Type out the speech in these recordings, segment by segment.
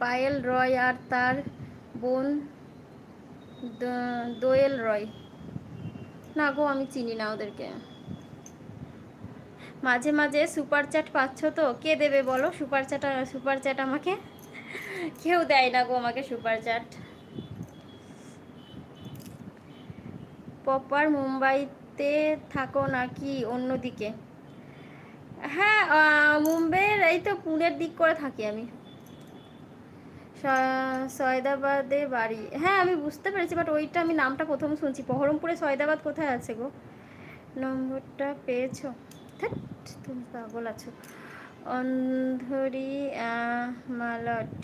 পায়েল রয় আর তার বোন দোয়েল রয়। না গো আমি চিনি না ওদেরকে। মাঝে মাঝে সুপার চ্যাট পাচ্ছ তো? কে দেবে বলো? সুপার চ্যাট সুপার চ্যাট আমাকে? কেউ দেয় না গো আমাকে সুপার চ্যাট। পপার মুম্বাইতে থাকো নাকি অন্যদিকে হ্যাঁ আহ, মুম্বাইয়ের এই তো পুনের দিক করে থাকি আমি। সয়দাবাদে বাড়ি। হ্যাঁ আমি বুঝতে পেরেছি বাট ওইটা আমি নামটা প্রথম শুনছি। বহরমপুরে সয়দাবাদ কোথায় আছে গো? নম্বরটা পেয়েছ? তুমি পাগল আছো। অন্ধরি মালট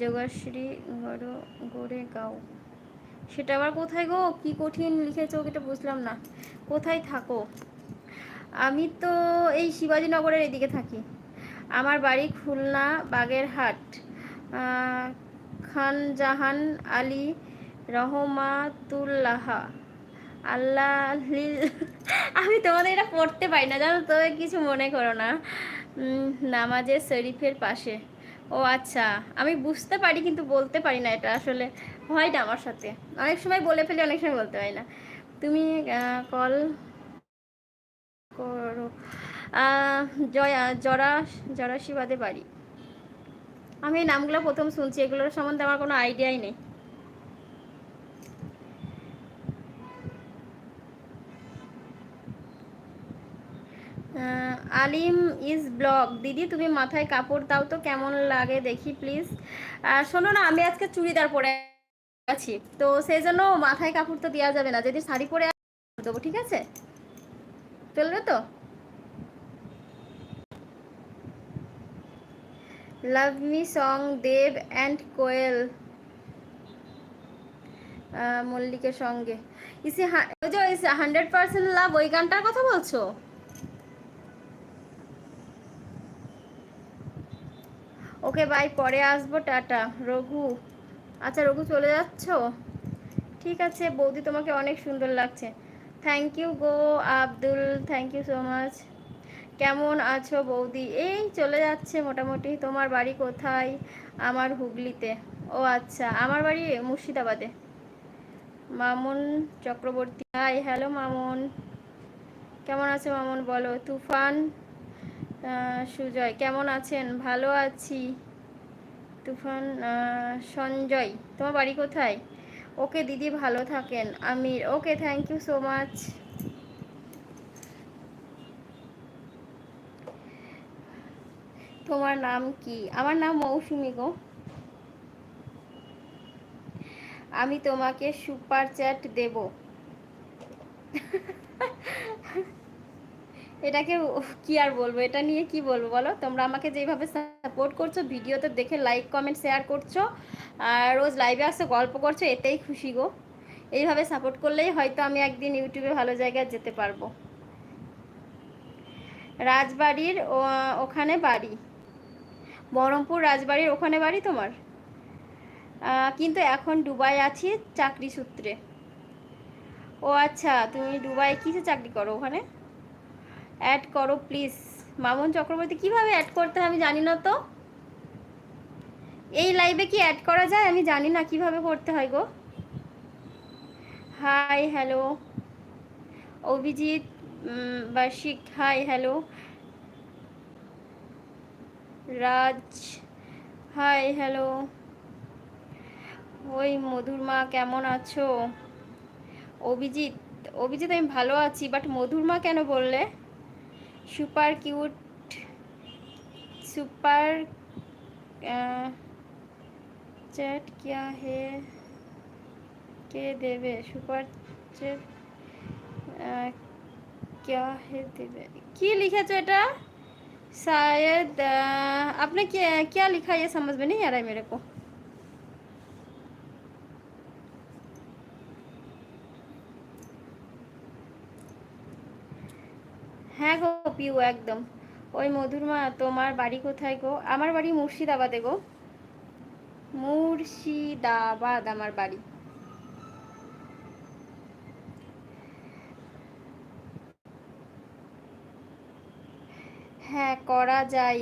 যোগাশ্রী গড় গড়ে গাও সেটা আবার কোথায় গো? কি কঠিন লিখেছো এটা বুঝলাম না। কোথায় থাকো? আমি তো এই শিবাজীনগরের এদিকে থাকি। আমার বাড়ি খুলনা, বাগেরহাট। আহ, খানজাহান আলী রহমাতুল্লাহ। আল্লাহ আমি তোমাদের এটা পড়তে পারি না জানো তো কিছু মনে করো না। উম, নামাজের শরীফের পাশে। ও আচ্ছা আমি বুঝতে পারি কিন্তু বলতে পারি না এটা আসলে হয় না আমার সাথে। অনেক সময় বলে ফেলি অনেক সময় বলতে পারি না। তুমি কল করো। জয়া জরা জরাশিবাদে বাড়ি। আমি এই নামগুলো প্রথম শুনছি, এগুলোর সম্বন্ধে আমার কোনো আইডিয়াই নেই। আলিম ইজ ব্লগ দিদি, তুমি মাথায় কাপড় দাও তো, কেমন লাগে দেখি প্লিজ। শোনো না, আমি আজকে চুড়িদার পরে আছি, তো সেই জন্য মাথায় কাপড় তো দেওয়া যাবে না যদি শাড়ি পরে দেবো ঠিক আছে? চলবে তো? Love me song Dev and Koel মল্লিকের সঙ্গে। ইসি ওই যে হান্ড্রেড পার্সেন্ট লাভ ওই গানটার কথা বলছো? ওকে বাই পরে আসব, টাটা। রঘু আচ্ছা রঘু চলে যাচ্ছ? ঠিক আছে, বৌদি তোমাকে অনেক সুন্দর লাগছে। Thank you go, Abdul thank you so much কেমন আছো বৌদি? এই চলে যাচ্ছে মোটামুটি। তোমার বাড়ি কোথায়? আমার হুগলিতে। ও আচ্ছা আমার বাড়ি মুর্শিদাবাদে। Mamun Chakraborty. Hi hello Mamun. কেমন আছে মামুন বলো? তুফান সুজয়, কেমন আছেন? ভালো আছি। তুফান সঞ্জয়, তোমার বাড়ি কোথায়? ওকে দিদি ভালো থাকেন। Amir, okay thank you so much তোমার নাম কি? আমার নাম মৌসুমি গো। আমি তোমাকে সুপার চ্যাট দেব। এটাকে কি আর বলব? এটা নিয়ে কি বলব বলো? তোমরা আমাকে যেভাবে সাপোর্ট করছ, ভিডিওতে দেখে লাইক কমেন্ট শেয়ার করছ, আর রোজ লাইভে আসে গল্প করছ, এতেই খুশি গো। এইভাবে সাপোর্ট করলেই হয়তো আমি একদিন ইউটিউবে ভালো জায়গায় যেতে পারব। রাজবাড়ির ওখানে বাড়ি। বহরমপুর রাজবাড়ির ওখানে বাড়ি তোমার? কিন্তু এখন দুবাই আছি চাকরি সূত্রে। ও আচ্ছা তুমি দুবাই কিসে চাকরি করো ওখানে? অ্যাড করো প্লিজ মামুন চক্রবর্তী, কীভাবে অ্যাড করতে আমি জানি না তো। এই লাইভে কি অ্যাড করা যায়? আমি জানি না কীভাবে করতে হয় গো। হাই হ্যালো অভিজিৎ বার্ষিক hi hello রাজ হাই হ্যালো ওই মধুর মা কেমন আছো অভিজিৎ অভিজিৎ আমি ভালো আছি বাট মধুর মা কেন বললে সুপার কিউট সুপার चैट क्या है কে দেবে সুপার চ্যাট क्या है देवे কি লিখেছো এটা शायद अ, आपने क्या क्या लिखा ये समझ में नहीं आ रहा है मेरे को হ্যাঁ গো পিউ একদম ওই মধুরমা তোমার বাড়ি কোথায় গো আমার বাড়ি মুর্শিদাবাদে গো মুর্শিদাবাদ আমার বাড়ি হ্যাঁ করা যায়।